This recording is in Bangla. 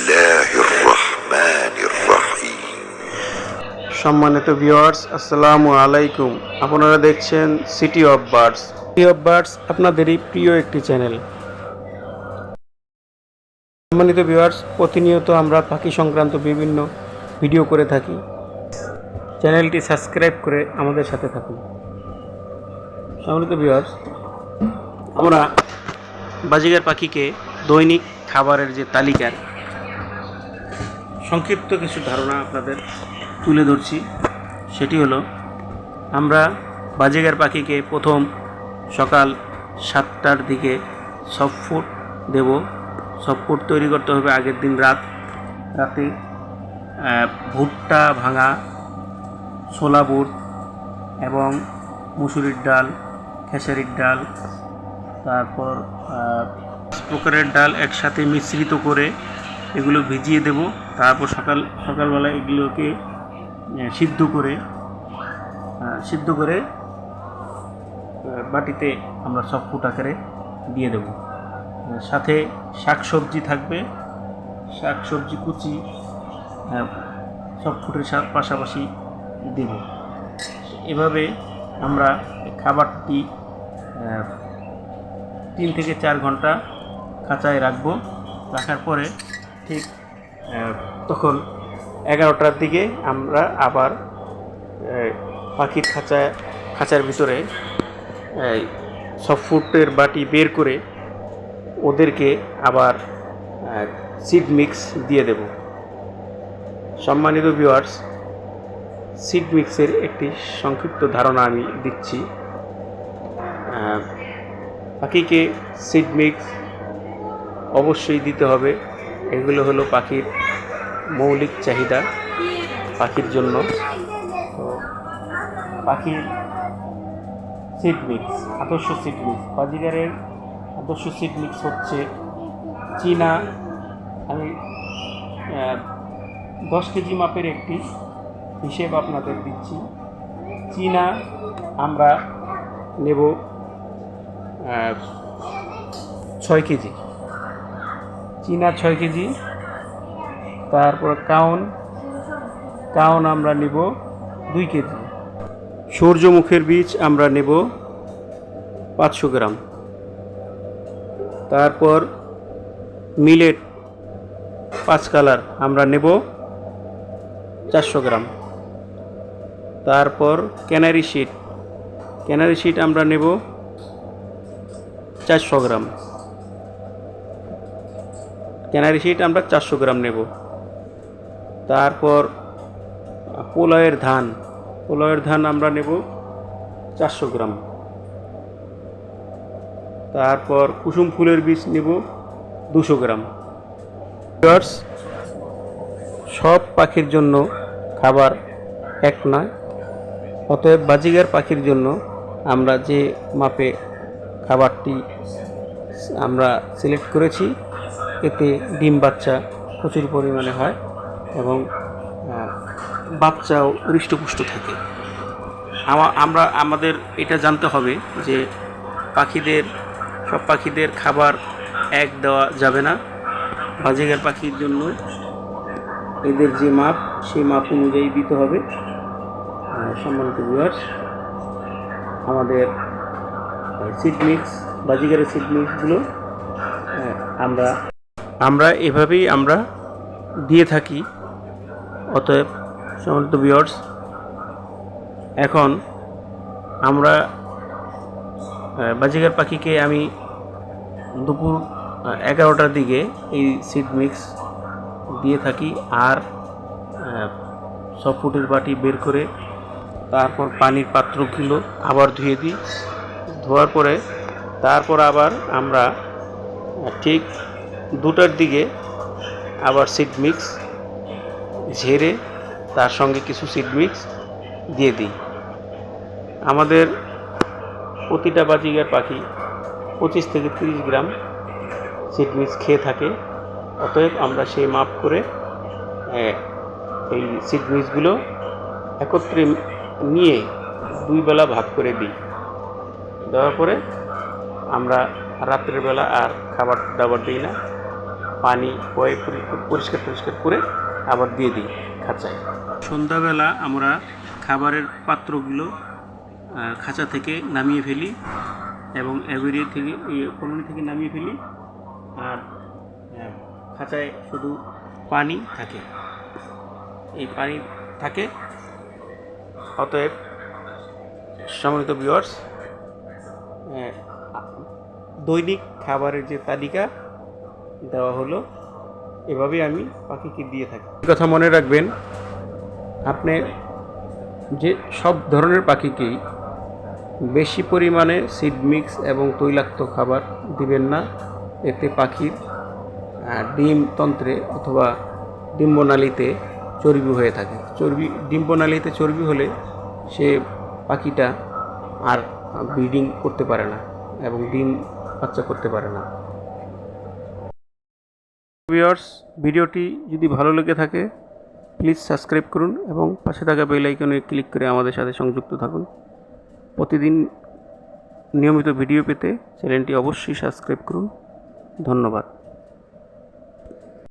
الله الرحمن الرحيم সম্মানিত ভিউয়ার্স আসসালামু আলাইকুম আপনারা দেখছেন city of birds city of birds আপনাদেরই প্রিয় একটি চ্যানেল সম্মানিত ভিউয়ার্স প্রতিনিয়ত আমরা পাখি সংক্রান্ত বিভিন্ন ভিডিও করে থাকি চ্যানেলটি সাবস্ক্রাইব করে আমাদের সাথে থাকুন সম্মানিত ভিউয়ার্স আমরা বাজিগার পাখিকে দৈনিক খাবারের যে তালিকার সংক্ষিপ্ত কিছু ধারণা আপনাদের তুলে ধরছি। সেটি হলো, আমরা বাজিগার পাখিকে প্রথম সকাল সাতটার দিকে সব ফুড দেব। সব ফুড তৈরি করতে হবে আগের দিন রাত। রাতে ভুট্টা ভাঙা, ছোলা বুট এবং মুসুরির ডাল, খেসারির ডাল, তারপর প্রকারের ডাল একসাথে মিশ্রিত করে এগুলো ভিজিয়ে দেব। তারপর সকাল, সকালবেলা এগুলোকে সিদ্ধ করে সিদ্ধ করে বাটিতে আমরা সব ফুট আকারে দিয়ে দেব। সাথে শাক সবজি থাকবে। শাক সবজি কুচি সব ফুটের পাশাপাশি দেব। এভাবে আমরা খাবারটি তিন থেকে চার ঘণ্টা খাঁচায় রাখব। রাখার পরে ঠিক তখন এগারোটার দিকে আমরা আবার পাখির খাঁচা, খাঁচার ভিতরে সব ফুটের বাটি বের করে ওদেরকে আবার সিড মিক্স দিয়ে দেব। সম্মানিত ভিউয়ার্স সিড মিক্সের একটি সংক্ষিপ্ত ধারণা আমি দিচ্ছি। পাখিকে সিড মিক্স অবশ্যই দিতে হবে। এগুলো হলো পাখির মৌলিক চাহিদা পাখির জন্য। তো পাখির সিড মিক্স আদর্শ সিড মিক্স বাজিগারের আদর্শ সিড মিক্স হচ্ছে চীনা, আমি দশ কেজি মাপের একটি হিসেব আপনাদের দিচ্ছি। চীনা আমরা নেব ছয় কেজি। চীনা ছয় কেজি। তারপর কাউন। কাউন আমরা নেব দুই কেজি। সূর্যমুখের বীজ আমরা নেব পাঁচশো গ্রাম। তারপর মিলেট পাঁচ কালার আমরা নেব চারশো গ্রাম। তারপর ক্যানারি শিট। ক্যানারি শিট আমরা নেব চারশো গ্রাম। ক্যানারি শিট আমরা চারশো গ্রাম নেব। তারপর পোলয়ের ধান পোলয়ের ধান আমরা নেব চারশো গ্রাম। তারপর কুসুম ফুলের বীজ নেব দুশো গ্রাম। সব পাখির জন্য খাবার এক নয়, অতএব বাজিগার পাখির জন্য আমরা যে মাপে খাবারটি আমরা সিলেক্ট করেছি এতে ডিম বাচ্চা প্রচুর পরিমাণে হয় এবং বাচ্চাও হৃষ্টপুষ্ট থাকে। আমা- আমরা, আমাদের এটা জানতে হবে যে পাখিদের, সব পাখিদের খাবার এক দেওয়া যাবে না। বাজিগার পাখির জন্য এদের যে মাপ, সেই মাপ অনুযায়ী দিতে হবে। সম্মানিত ভিউয়ার্স আমাদের সিড মিক্স বাজিগারের সিড মিক্সগুলো আমরা আমরা এভাবেই আমরা দিয়ে থাকি। অতএব সম্মানিত ভিউয়ার্স এখন আমরা আহ, বাজিগার পাখিকে আমি দুপুর এগারোটার দিকে এই সিড মিক্স দিয়ে থাকি আর সব ফুটের বাটি বের করে তারপর পানির পাত্রগুলো আবার ধুয়ে দিই। ধোয়ার পরে তারপর আবার আমরা ঠিক দুটার দিকে আবার সিড মিক্স ঝেড়ে তার সঙ্গে কিছু সিড মিক্স দিয়ে দিই। আমাদের প্রতিটা বাজিগার পাখি পঁচিশ থেকে তিরিশ গ্রাম সিড মিক্স খেয়ে থাকে। অতএব আমরা সেই মাপ করে এই সিড মিক্সগুলো একত্রে নিয়ে দুই বেলা ভাগ করে দিই। দেওয়ার পরে আমরা রাত্রের বেলা আর খাবার দাবার দিই না। পানি কয়ে পরিষ্কার পরিষ্কার করে আবার দিয়ে দিই খাঁচায়। সন্ধ্যাবেলা আমরা খাবারের পাত্রগুলো খাঁচা থেকে নামিয়ে ফেলি এবং অ্যাভেরিয়া থেকে কলোনি থেকে নামিয়ে ফেলি আর খাঁচায় শুধু পানি থাকে। এই পানি থাকে। অতএব সম্মানিত ভিউয়ার্স দৈনিক খাবারের যে তালিকা দেওয়া হলো। এভাবেই আমি পাখিকে দিয়ে থাকি। কথা মনে রাখবেন, আপনি যে সব ধরনের পাখিকেই বেশি পরিমাণে সিড মিক্স এবং তৈলাক্ত খাবার দিবেন না। এতে পাখির ডিম তন্ত্রে অথবা ডিম্বনালীতে চর্বি হয়ে থাকে। চর্বি, ডিম্বনালীতে চর্বি হলে সে পাখিটা আর ব্রিডিং করতে পারে না এবং ডিম বাচ্চা করতে পারে না। ভিউয়ার্স, ভিডিওটি যদি ভালো লেগে থাকে, প্লিজ সাবস্ক্রাইব করুন এবং পাশে থাকা বেল আইকনে ক্লিক করে আমাদের সাথে সংযুক্ত থাকুন। প্রতিদিন নিয়মিত ভিডিও পেতে চ্যানেলটি অবশ্যই সাবস্ক্রাইব করুন। ধন্যবাদ।